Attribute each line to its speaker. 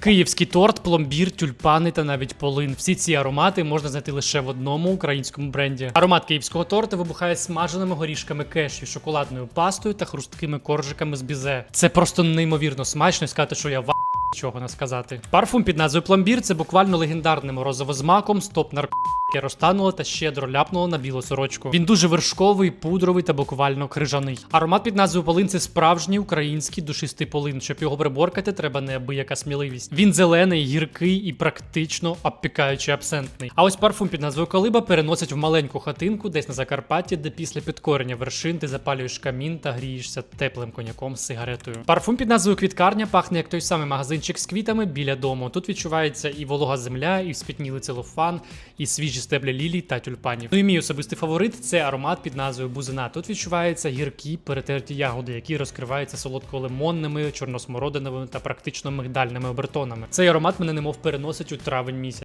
Speaker 1: Київський торт, пломбір, тюльпани та навіть полин. Всі ці аромати можна знайти лише в одному українському бренді. Аромат київського торту вибухає смаженими горішками кешю, шоколадною пастою та хрусткими коржиками з бізе. Це просто неймовірно смачно і сказати, що я ва. Чого не сказати. Парфум під назвою пломбір це буквально легендарним морозиво з маком, стоп нарк. Яке розтануло та щедро ляпнуло на білу сорочку. Він дуже вершковий, пудровий та буквально крижаний. Аромат під назвою полин це справжній український душистий полин. Щоб його приборкати, треба неабияка сміливість. Він зелений, гіркий і практично обпікаючи абсентний. А ось парфум під назвою Колиба переносять в маленьку хатинку, десь на Закарпатті, де після підкорення вершин ти запалюєш камін та грієшся теплим коньяком з сигаретою. Парфум під назвою Квіткарня пахне як той самий магазинчик з квітами біля дому. Тут відчувається і волога земля, і спітнілий целофан, і свіжі стебля лілій та тюльпанів. Ну і мій особистий фаворит це аромат під назвою Бузина. Тут відчуваються гіркі перетерті ягоди, які розкриваються солодко-лимонними, чорносмородиновими та практично мигдальними обертонами. Цей аромат мене немов переносить у травень місяць.